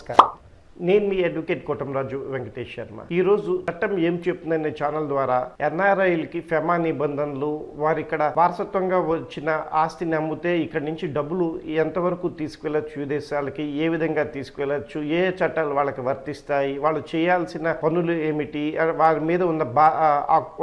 cara. నేను మీ advocate Kotamraju Venkatesh Sharma. ఈ రోజు చట్టం ఏం చెప్తుందనే ఛానల్ ద్వారా ఎన్ఆర్ఐలకి ఫెమా నిబంధనలు వారి ఇక్కడ వారసత్వంగా వచ్చిన ఆస్తిని అమ్మితే ఇక్కడ నుంచి డబ్బులు ఎంతవరకు తీసుకెళ్ళొచ్చు విదేశాలకి ఏ విధంగా తీసుకెళ్ళొచ్చు ఏ చట్టాలు వాళ్ళకి వర్తిస్తాయి వాళ్ళు చేయాల్సిన పనులు ఏమిటి వారి మీద ఉన్న బా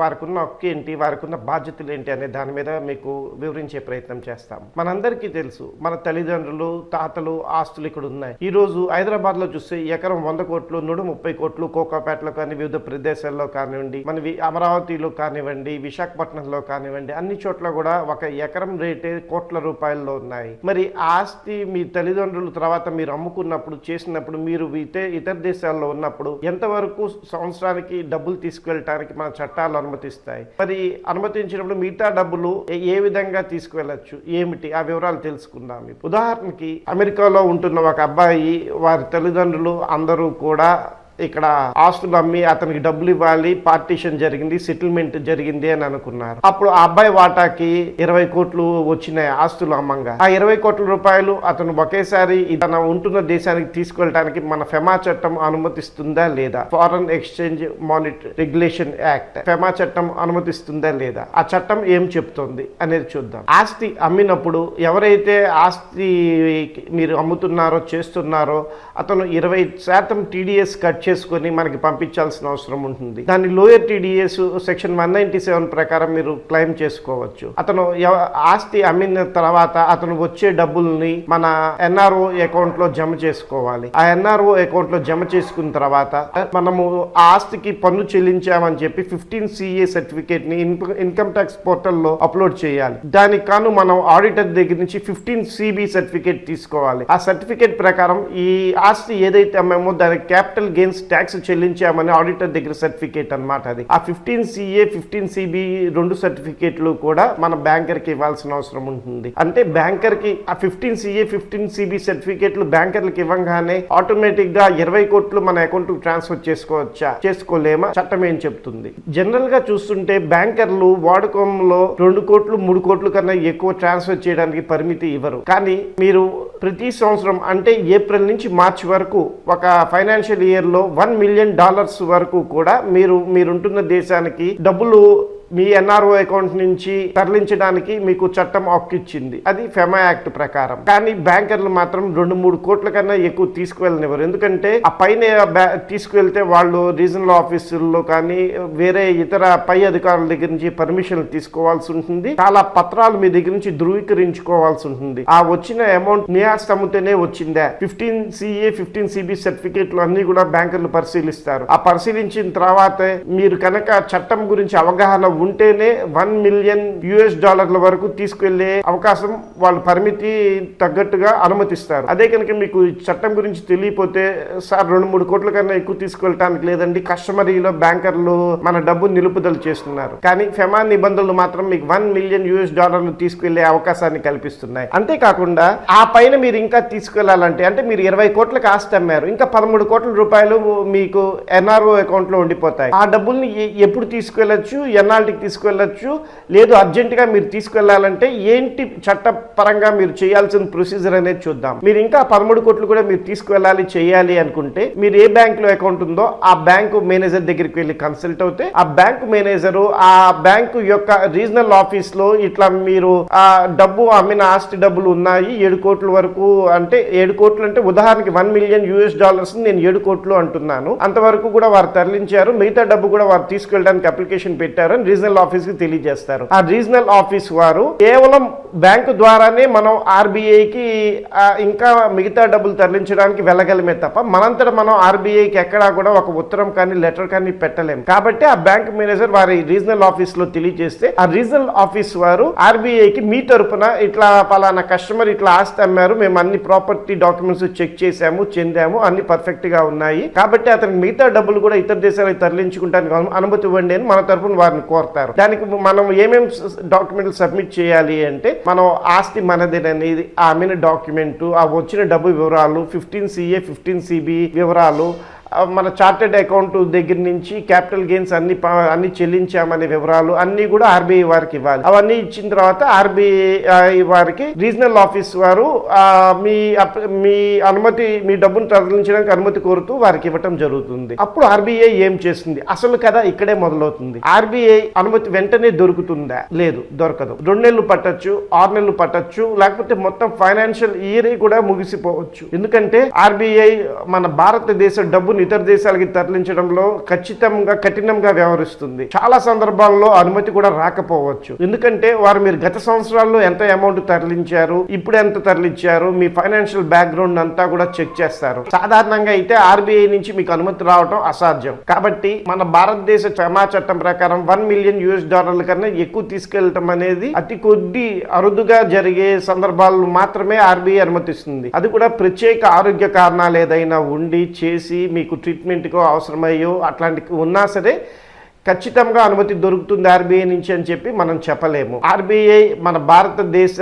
వారికి ఉన్న హక్కు ఏంటి వారికి ఉన్న బాధ్యతలు ఏంటి అనే దాని మీద మీకు వివరించే ప్రయత్నం చేస్తాం. మనందరికీ తెలుసు మన తల్లిదండ్రులు తాతలు ఆస్తులు ఇక్కడ ఉన్నాయి ఈ రోజు హైదరాబాద్లో చూస్తే ఎకరం వంద కోట్లు నూట ముప్పై కోట్లు కోకాపేటలో కానీ వివిధ ప్రదేశాల్లో కానివ్వండి మన అమరావతిలో కానివ్వండి విశాఖపట్నంలో కానివ్వండి అన్ని చోట్ల కూడా ఒక ఎకరం రేటే కోట్ల రూపాయల్లో ఉన్నాయి. మరి ఆస్తి మీ తల్లిదండ్రులు తర్వాత మీరు అమ్ముకున్నప్పుడు చేసినప్పుడు మీరు ఇతర దేశాల్లో ఉన్నప్పుడు ఎంతవరకు సంవత్సరానికి డబ్బులు తీసుకువెళ్ళటానికి మన చట్టాలు అనుమతిస్తాయి? మరి అనుమతించినప్పుడు మిగతా డబ్బులు ఏ- విధంగా తీసుకువెళ్ళచ్చు? ఏమిటి? ఆ వివరాలు తెలుసుకుందాం. ఉదాహరణకి అమెరికాలో ఉంటున్న ఒక అబ్బాయి వారి తల్లిదండ్రులు అందరూ కూడా ఇక్కడ ఆస్తులు అమ్మి అతనికి డబ్బులు ఇవ్వాలి పార్టీషన్ జరిగింది సెటిల్మెంట్ జరిగింది అని అనుకున్నారు. అప్పుడు ఆ అబ్బాయి వాటాకి ఇరవై కోట్లు వచ్చినాయి ఆస్తులు అమ్మంగా. ఆ ఇరవై కోట్ల రూపాయలు అతను ఒకేసారి తన ఉంటున్న దేశానికి తీసుకెళ్ళడానికి మన ఫెమా చట్టం అనుమతిస్తుందా లేదా? Foreign exchange monitor regulation act FEMA చట్టం అనుమతిస్తుందా లేదా? ఆ చట్టం ఏం చెప్తుంది అనేది చూద్దాం. ఆస్తి అమ్మినప్పుడు ఎవరైతే ఆస్తి మీరు అమ్ముతున్నారో చేస్తున్నారో అతను ఇరవై శాతం టీడీఎస్ కట్ చేసుకొని మనకి పంపించాల్సిన అవసరం ఉంటుంది. దాన్ని lower TDS section one ninety seven ప్రకారం మీరు క్లెయిమ్ చేసుకోవచ్చు. అతను ఆస్తి అమ్మిన తర్వాత అతను వచ్చే డబ్బుల్ని మన ఎన్ఆర్ఓ అకౌంట్లో జమ చేసుకోవాలి. ఆ ఎన్ఆర్ఓ అకౌంట్లో జమ చేసుకున్న తర్వాత మనము ఆ ఆస్తికి పన్ను చెల్లించామని చెప్పి ఫిఫ్టీన్ సిఏ సర్టిఫికేట్ని ఇన్కమ్ ట్యాక్స్ పోర్టల్లో అప్లోడ్ చేయాలి. దానికి కాను మనం ఆడిటర్ దగ్గర నుంచి ఫిఫ్టీన్ సిబి సర్టిఫికేట్ తీసుకోవాలి. ఆ సర్టిఫికేట్ ప్రకారం ఈ ఆస్తి ఏదైతే అమ్మామో దానికి క్యాపిటల్ గెయిన్స్ ట్యాక్స్ చెల్లించామని ఆడిటర్ దగ్గర సర్టిఫికేట్ అనమాట అది. ఆ ఫిఫ్టీన్ సిఏ ఫిఫ్టీన్ సిబి రెండు సర్టిఫికేట్లు కూడా మన బ్యాంకర్కి ఇవ్వాల్సిన అవసరం ఉంటుంది. అంటే బ్యాంకర్కి ఆ ఫిఫ్టీన్ సిఏ ఫిఫ్టీన్ సిబి సర్టిఫికేట్లు బ్యాంకర్లకు ఇవ్వగానే ఆటోమేటిక్గా ఇరవై కోట్లు మన అకౌంట్ ట్రాన్స్ఫర్ చేసుకోవచ్చా? చేసుకోలేమా? చట్టం ఏం చెప్తుంది? జనరల్గా చూస్తుంటే బ్యాంకర్లు వాడకంలో రెండు కోట్లు మూడు కోట్లు కన్నా ఎక్కువ ట్రాన్స్ఫర్ చేయడానికి పరిమితి ఇవ్వరు. కానీ మీరు ప్రతి సంవత్సరం అంటే ఏప్రిల్ నుంచి మార్చి వరకు ఒక ఫైనాన్షియల్ ఇయర్లో వన్ మిలియన్ డాలర్స్ వరకు కూడా మీరు మీరుంటున్న దేశానికి డబ్బులు మీ ఎన్ఆర్ఓ అకౌంట్ నుంచి తరలించడానికి మీకు చట్టం హక్కు ఇచ్చింది అది ఫెమా యాక్ట్ ప్రకారం. కానీ బ్యాంకర్లు మాత్రం రెండు మూడు కోట్ల కన్నా ఎక్కువ తీసుకువెళ్ళనివ్వరు. ఎందుకంటే ఆ పైన బ్యా- తీసుకువెళ్తే వాళ్ళు రీజనల్ ఆఫీసుల్లో కానీ వేరే ఇతర పై అధికారుల దగ్గర నుంచి పర్మిషన్లు తీసుకోవాల్సి ఉంటుంది. చాలా పత్రాలు మీ దగ్గర నుంచి ధృవీకరించుకోవాల్సి ఉంటుంది. ఆ వచ్చిన అమౌంట్ నియాస్ వచ్చిందా? ఫిఫ్టీన్ సిఏ ఫిఫ్టీన్ సిబి సర్టిఫికేట్లు అన్ని కూడా బ్యాంకర్లు పరిశీలిస్తారు. ఆ పరిశీలించిన తర్వాత మీరు కనుక చట్టం గురించి అవగాహన ఉంటేనే వన్ మిలియన్ యుఎస్ డాలర్ల వరకు తీసుకెళ్ళే అవకాశం వాళ్ళు పరిమితి తగ్గట్టుగా అనుమతిస్తారు. అదే కనుక మీకు చట్టం గురించి తెలియపోతే సార్ రెండు మూడు కోట్ల కన్నా ఎక్కువ తీసుకెళ్ళటానికి లేదండి. కస్టమరీలో బ్యాంకర్లు మన డబ్బు నిలుపుదల చేస్తున్నారు. కానీ ఫెమా నిబంధనలు మాత్రం మీకు వన్ మిలియన్ యుఎస్ డాలర్లు తీసుకెళ్ళే అవకాశాన్ని కల్పిస్తున్నాయి. అంతేకాకుండా ఆ పైన మీరు ఇంకా తీసుకెళ్ళాలంటే అంటే మీరు ఇరవై కోట్లకు ఆస్తి అమ్మారు. ఇంకా పదమూడు కోట్ల రూపాయలు మీకు ఎన్ఆర్ఓ అకౌంట్లో ఉండిపోతాయి. ఆ డబ్బుల్ని ఎప్పుడు తీసుకెళ్ళొచ్చు ఎన్నాళ్ళకి తీసుకెళ్ళొచ్చు లేదు అర్జెంటుగా మీరు తీసుకెళ్ళాలంటే ఏంటి చట్టపరంగా మీరు చేయాల్సిన ప్రొసీజర్ అనేది చూద్దాం. మీరు ఇంకా పదమూడు కోట్లు కూడా మీరు తీసుకువెళ్ళాలి చేయాలి అనుకుంటే మీరు ఏ బ్యాంకులో అకౌంట్ ఉందో ఆ బ్యాంకు మేనేజర్ దగ్గరికి వెళ్ళి కన్సల్ట్ అవుతే ఆ బ్యాంకు మేనేజరు ఆ బ్యాంకు యొక్క రీజనల్ ఆఫీస్లో ఇట్లా మీరు ఆ డబ్బు అమ్మిన ఆస్తి డబ్బులు ఉన్నాయి ఏడు కోట్ల వరకు అంటే ఏడు కోట్లు అంటే ఉదాహరణకి వన్ మిలియన్ యూఎస్ డాలర్స్ నేను ఏడు కోట్లు అంటున్నాను. అంతవరకు కూడా వారు తరలించారు. మిగతా డబ్బు కూడా వారు తీసుకెళ్ళడానికి అప్లికేషన్ పెట్టారు అని రీజనల్ ఆఫీస్కి తెలియజేస్తారు. ఆ రీజనల్ ఆఫీస్ వారు కేవలం బ్యాంకు ద్వారానే మనం ఆర్బీఐకి ఇంకా మిగతా డబ్బులు తరలించడానికి వెళ్ళగలమే తప్ప మనంతట మనం ఆర్బీఐకి ఎక్కడా కూడా ఒక ఉత్తరం కానీ లెటర్ కానీ పెట్టలేము కాబట్టి ఆ బ్యాంక్ మేనేజర్ వారి రీజనల్ ఆఫీస్లో తెలియజేస్తే ఆ రీజనల్ ఆఫీస్ వారు ఆర్బీఐకి మీ తరపున ఇట్లా పలానా కస్టమర్ ఇట్లా ఆస్తి అమ్మారు మేము అన్ని ప్రాపర్టీ డాక్యుమెంట్స్ చెక్ చేసాము చెందాము అన్ని పర్ఫెక్ట్గా ఉన్నాయి. కాబట్టి అతనికి మిగతా డబ్బులు కూడా ఇతర దేశాలకు తరలించుకుంటానికి అనుమతి ఇవ్వండి అని మన తరపున వారిని కోరు దానికి మనం ఏమేం డాక్యుమెంట్లు సబ్మిట్ చేయాలి అంటే మనం ఆస్తి మనదేననేది ఆ డాక్యుమెంట్ ఆ వచ్చిన డబ్బు వివరాలు ఫిఫ్టీన్ సిఏ ఫిఫ్టీన్ సిబి వివరాలు మన చార్టెడ్ అకౌంట్ దగ్గర నుంచి క్యాపిటల్ గెయిన్స్ అన్ని అన్ని చెల్లించామనే వివరాలు అన్ని కూడా ఆర్బీఐ వారికి ఇవ్వాలి. అవన్నీ ఇచ్చిన తర్వాత ఆర్బీఐ వారికి రీజనల్ ఆఫీస్ వారు మీ మీ అనుమతి మీ డబ్బును తరలించడానికి అనుమతి కోరుతూ వారికి ఇవ్వటం జరుగుతుంది. అప్పుడు ఆర్బీఐ ఏం చేస్తుంది? అసలు కదా ఇక్కడే మొదలవుతుంది. ఆర్బీఐ అనుమతి వెంటనే దొరుకుతుందా? లేదు దొరకదు. రెండు నెలలు పట్టచ్చు ఆరు నెలలు పట్టచ్చు లేకపోతే మొత్తం ఫైనాన్షియల్ ఇయర్ కూడా ముగిసిపోవచ్చు. ఎందుకంటే ఆర్బీఐ మన భారతదేశ డబ్బును ఇతర దేశాలకి తరలించడంలో ఖచ్చితంగా కఠినంగా వ్యవహరిస్తుంది. చాలా సందర్భాల్లో అనుమతి కూడా రాకపోవచ్చు. ఎందుకంటే వారు మీరు గత సంవత్సరాల్లో ఎంత అమౌంట్ తరలించారు ఇప్పుడు ఎంత తరలించారు మీ ఫైనాన్షియల్ బ్యాక్గ్రౌండ్ అంతా కూడా చెక్ చేస్తారు. సాధారణంగా అయితే ఆర్బీఐ నుంచి మీకు అనుమతి రావడం అసాధ్యం. కాబట్టి మన భారతదేశ క్షమా చట్టం ప్రకారం వన్ మిలియన్ యూఎస్ డాలర్ల కన్నా ఎక్కువ తీసుకెళ్ళటం అనేది అతి కొద్ది అరుదుగా జరిగే సందర్భాలు మాత్రమే ఆర్బీఐ అనుమతిస్తుంది. అది కూడా ప్రత్యేక ఆరోగ్య కారణాలు ఏదైనా ఉండి చేసి మీకు ట్రీట్మెంట్కో అవసరమయ్యో అట్లాంటి ఉన్నా సరే ఖచ్చితంగా అనుమతి దొరుకుతుంది ఆర్బీఐ నుంచి అని చెప్పి మనం చెప్పలేము. ఆర్బీఐ మన భారతదేశ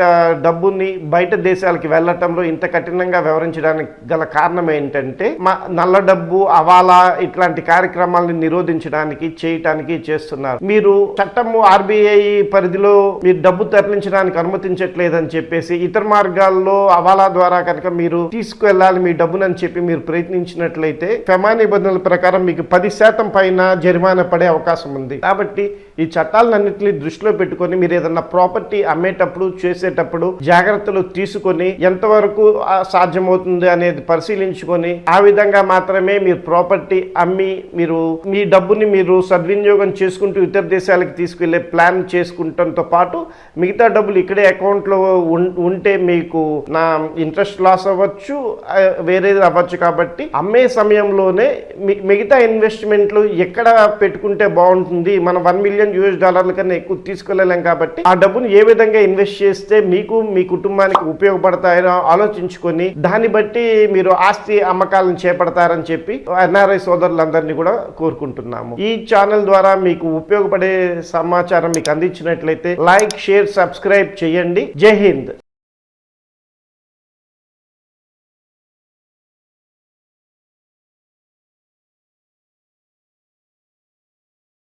డబ్బుని బయట దేశాలకి వెళ్ళటంలో ఇంత కఠినంగా వ్యవహరించడానికి గల కారణం ఏంటంటే మా నల్ల డబ్బు అవాలా ఇట్లాంటి కార్యక్రమాలను నిరోధించడానికి చేయటానికి చేస్తున్నారు. మీరు చట్టము ఆర్బీఐ పరిధిలో మీరు డబ్బు తరలించడానికి అనుమతించట్లేదని చెప్పేసి ఇతర మార్గాల్లో అవాలా ద్వారా కనుక మీరు తీసుకువెళ్ళాలి మీ డబ్బునని చెప్పి మీరు ప్రయత్నించినట్లయితే ప్రమాణ నిబంధనల ప్రకారం మీకు పది శాతం పైన జరిమానా పడే అవకాశం అవకాశం ఉంది. కాబట్టి ఈ చట్టాలన్నింటినీ దృష్టిలో పెట్టుకొని మీరు ఏదన్నా ప్రాపర్టీ అమ్మేటప్పుడు చేసేటప్పుడు జాగ్రత్తలు తీసుకొని ఎంతవరకు సాధ్యమవుతుంది అనేది పరిశీలించుకొని ఆ విధంగా మాత్రమే మీరు ప్రాపర్టీ అమ్మి మీరు మీ డబ్బుని మీరు సద్వినియోగం చేసుకుంటూ ఇతర దేశాలకు తీసుకెళ్ళే ప్లాన్ చేసుకుంటంతో పాటు మిగతా డబ్బులు ఇక్కడే అకౌంట్లో ఉం- ఉంటే మీకు నా ఇంట్రెస్ట్ లాస్ అవ్వచ్చు వేరేది అవ్వచ్చు కాబట్టి అమ్మే సమయంలోనే మిగతా ఇన్వెస్ట్మెంట్లు ఎక్కడ పెట్టుకుంటే బాగుంటుంది. మనం వన్ మిలియన్ యూఎస్ డాలర్ల కన్నా ఎక్కువ తీసుకెళ్ళలేం కాబట్టి ఆ డబ్బును ఏ విధంగా ఇన్వెస్ట్ చేస్తే మీకు మీ కుటుంబానికి ఉపయోగపడతాయో ఆలోచించుకొని దాన్ని బట్టి మీరు ఆస్తి అమ్మకాలను చేపడతారని చెప్పి ఎన్ఆర్ఐ సోదరులందరినీ కూడా కోరుకుంటున్నాము. ఈ ఛానల్ ద్వారా మీకు ఉపయోగపడే సమాచారం మీకు అందించినట్లయితే లైక్ షేర్ సబ్స్క్రైబ్ చేయండి. జై హింద్.